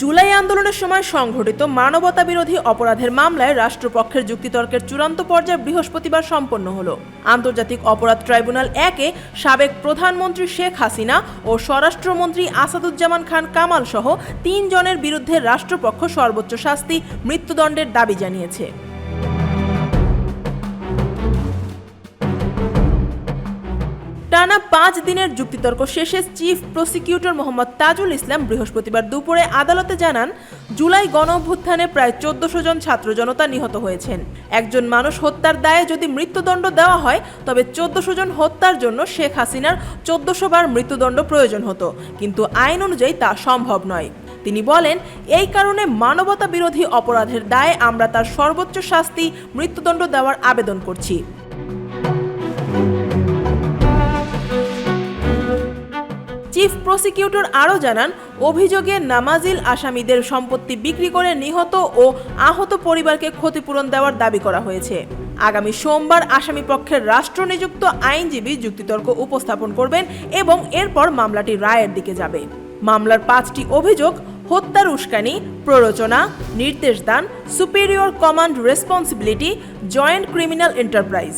জুলাই আন্দোলনের সময় সংঘটিত মানবতা বিরোধী অপরাধের মামলায় রাষ্ট্রপক্ষের যুক্তিতর্কের চূড়ান্ত পর্যায়ে বৃহস্পতিবার সম্পন্ন হল। আন্তর্জাতিক অপরাধ ট্রাইব্যুনাল একে সাবেক প্রধানমন্ত্রী শেখ হাসিনা ও স্বরাষ্ট্রমন্ত্রী আসাদুজ্জামান খান কামাল সহ তিনজনের বিরুদ্ধে রাষ্ট্রপক্ষ সর্বোচ্চ শাস্তি মৃত্যুদণ্ডের দাবি জানিয়েছে। টানা পাঁচ দিনের যুক্তিতর্ক শেষে চিফ প্রসিকিউটর মোহাম্মদ তাজুল ইসলাম বৃহস্পতিবার দুপুরে আদালতে জানান, জুলাই গণ অভ্যুত্থানে প্রায় চোদ্দশো জন ছাত্র জনতা নিহত হয়েছেন। একজন মানুষ হত্যার দায়ে যদি মৃত্যুদণ্ড দেওয়া হয়, তবে চোদ্দশো জন হত্যার জন্য শেখ হাসিনার চোদ্দশো বার মৃত্যুদণ্ড প্রয়োজন হতো। কিন্তু আইন অনুযায়ী তা সম্ভব নয়। তিনি বলেন, এই কারণে মানবতা বিরোধী অপরাধের দায়ে আমরা তার সর্বোচ্চ শাস্তি, মৃত্যুদণ্ড দেওয়ার আবেদন করছি। চিফ প্রসিকিউটর আরও জানান, অভিযোগে নামাজিল আসামিদের সম্পত্তি বিক্রি করে নিহত ও আহত পরিবারকে ক্ষতিপূরণ দেওয়ার দাবি করা হয়েছে। আগামী সোমবার আসামি পক্ষের রাষ্ট্রনিযুক্ত আইনজীবী যুক্তিতর্ক উপস্থাপন করবেন এবং এরপর মামলাটি রায়ের দিকে যাবে। মামলার পাঁচটি অভিযোগ, হত্যার উস্কানি, প্ররোচনা, নির্দেশ দান, superior command responsibility, joint criminal enterprise.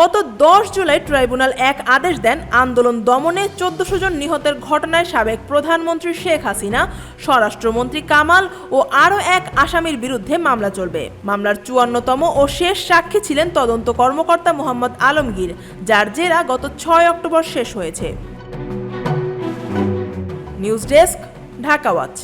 গত দশ জুলাই ট্রাইব্যুনাল এক আদেশ দেন আন্দোলন দমনে চোদ্দশো জন নিহতের ঘটনায় সাবেক প্রধানমন্ত্রী শেখ হাসিনা, স্বরাষ্ট্রমন্ত্রী কামাল ও আরও এক আসামির বিরুদ্ধে মামলা চলবে। মামলার চুয়ান্নতম ও শেষ সাক্ষী ছিলেন তদন্ত কর্মকর্তা মোহাম্মদ আলমগীর, যার জেরা গত ছয় অক্টোবর শেষ হয়েছে। News desk, Dhaka watch.